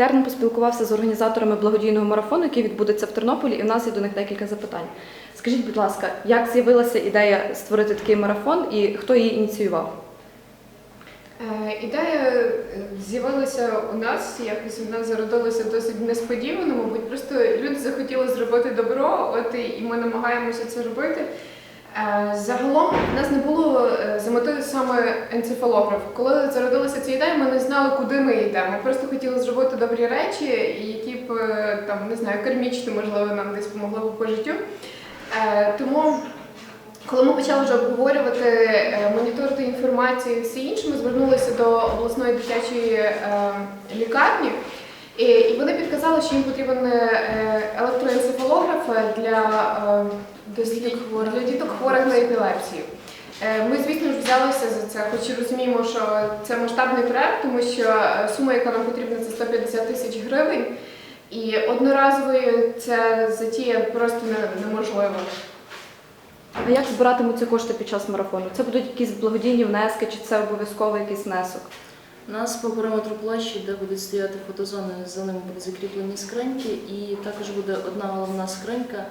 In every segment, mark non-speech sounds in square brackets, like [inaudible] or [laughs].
Терн поспілкувався з організаторами благодійного марафону, який відбудеться в Тернополі, і в нас є до них декілька запитань. Скажіть, будь ласка, як з'явилася ідея створити такий марафон і хто її ініціював? Е, Ідея е, з'явилася у нас, якось вона зародилася досить несподівано, мабуть. Просто люди захотіли зробити добро, от і- і ми намагаємося це робити. Е, Загалом в нас не було е, за метою саме енцефалограф. Коли зародилася ця ідея, ми не знали, куди ми йдемо. Ми просто хотіли зробити добрі речі, які б е, там не знаю, кармічно, можливо, нам десь помогли б по життю. Тому коли ми почали вже обговорювати, моніторити інформацію і все інше, ми звернулися до обласної дитячої лікарні, і, вони підказали, що їм потрібен електроенцефалограф для, для діток хворих на епілепсію. Е, Ми, звісно ж, взялися за це, хоч і розуміємо, що це масштабний проект, тому що е, сума, яка нам потрібна, це 150 тисяч гривень. І одноразовою це затія просто неможливо. А як збиратимуться кошти під час марафону? Це будуть якісь благодійні внески, чи це обов'язково якийсь внесок? У нас по периметру площі, де будуть стояти фотозони, за ними будуть закріплені скриньки, і також буде одна головна скринька,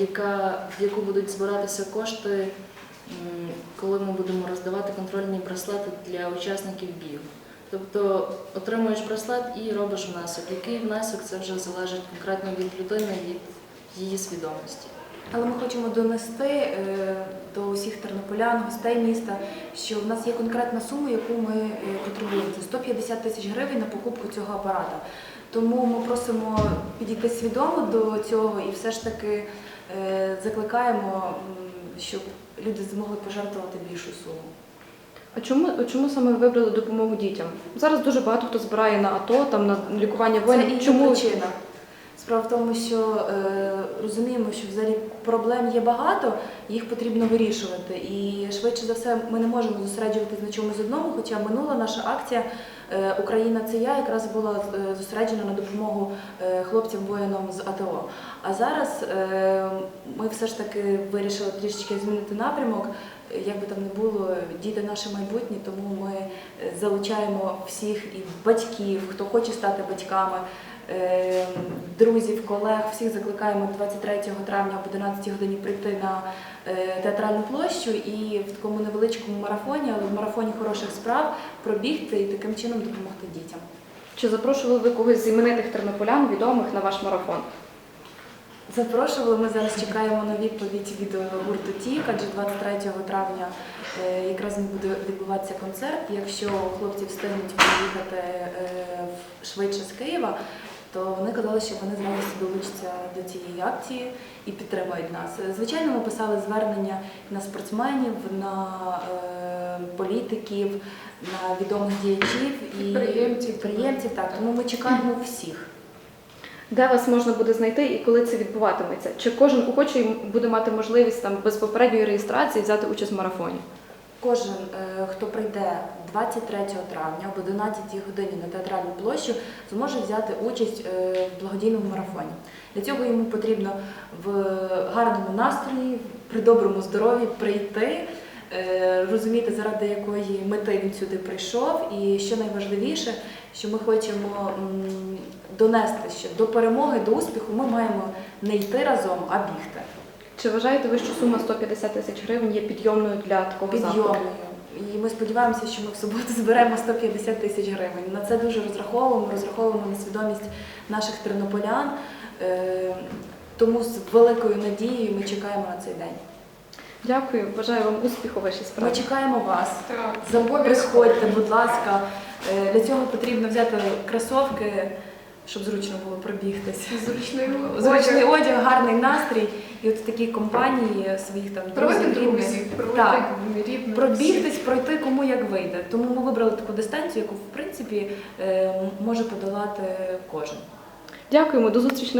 яка, в яку будуть збиратися кошти, коли ми будемо роздавати контрольні браслети для учасників бігу. Тобто отримуєш браслет і робиш внесок. Який внесок це вже залежить конкретно від людини, від її свідомості. Але ми хочемо донести е, до усіх тернополян, гостей міста, що в нас є конкретна сума, яку ми е, потребуємо. Це 150 тисяч гривень на покупку цього апарата. Тому ми просимо підійти свідомо до цього і все ж таки е, закликаємо, щоб люди змогли пожертвувати більшу суму. А чому, чому саме ви вибрали допомогу дітям? Зараз дуже багато хто збирає на АТО, там на лікування Це воїнів. інша Чому причина. Справа в тому, що е, розуміємо, що взагалі проблем є багато, їх потрібно вирішувати. І швидше за все ми не можемо зосереджуватись на чомусь одному, хоча минула наша акція е, Україна це я якраз була е, зосереджена на допомогу е, хлопцям-воїнам з АТО. А зараз е, ми все ж таки вирішили трішечки змінити напрямок. Як би там не було, діти наше майбутнє, тому ми е, залучаємо всіх і батьків, хто хоче стати батьками, друзів, колег, всіх закликаємо 23 травня об 11 годині прийти на е, театральну площу і в такому невеличкому марафоні, але в марафоні хороших справ пробігти і таким чином допомогти дітям. чи запрошували ви когось з іменитих тернополян, відомих на ваш марафон? Запрошували. Ми зараз чекаємо на відповідь від е, гурту Тік, адже 23 травня е, якраз буде відбуватися концерт. Якщо хлопці встигнуть приїхати швидше з Києва, то вони казали, що вони з радістю долучаться до цієї акції і підтримують нас. Звичайно, ми писали звернення на спортсменів, на е, політиків, на відомих діячів і Підприємців. підприємців. Так, тому ми чекаємо всіх. Де вас можна буде знайти і коли це відбуватиметься? Чи кожен охочий буде мати можливість там без попередньої реєстрації взяти участь в марафоні? Кожен, е, хто прийде 23 травня об 11 годині на театральну площу, зможе взяти участь е, в благодійному марафоні. Для цього йому потрібно в гарному настрої, при доброму здоров'ї прийти, е, розуміти, заради якої мети він сюди прийшов. І що найважливіше, що ми хочемо донести, що до перемоги, до успіху ми маємо не йти разом, а бігти. Чи вважаєте ви, що сума 150 тисяч гривень є підйомною для такого заходу? підйомною. І ми сподіваємося, що ми в суботу [laughs] зберемо 150 тисяч гривень. На це дуже розраховуємо, розраховуємо на свідомість наших тернополян. Е, Тому з великою надією ми чекаємо на цей день. Дякую, бажаю вам успіху у вашій Ми чекаємо вас. Так, Приходьте, будь ласка. Е, Для цього потрібно взяти кросовки, щоб зручно було пробігтись. Зручний Зручний одяг. одяг, гарний настрій. І от в такій компанії своїх там друзів, провести Так. рідних. Пробігтись, пройти кому як вийде. Тому ми вибрали таку дистанцію, яку в принципі е, може подолати кожен. Дякуємо, до зустрічі.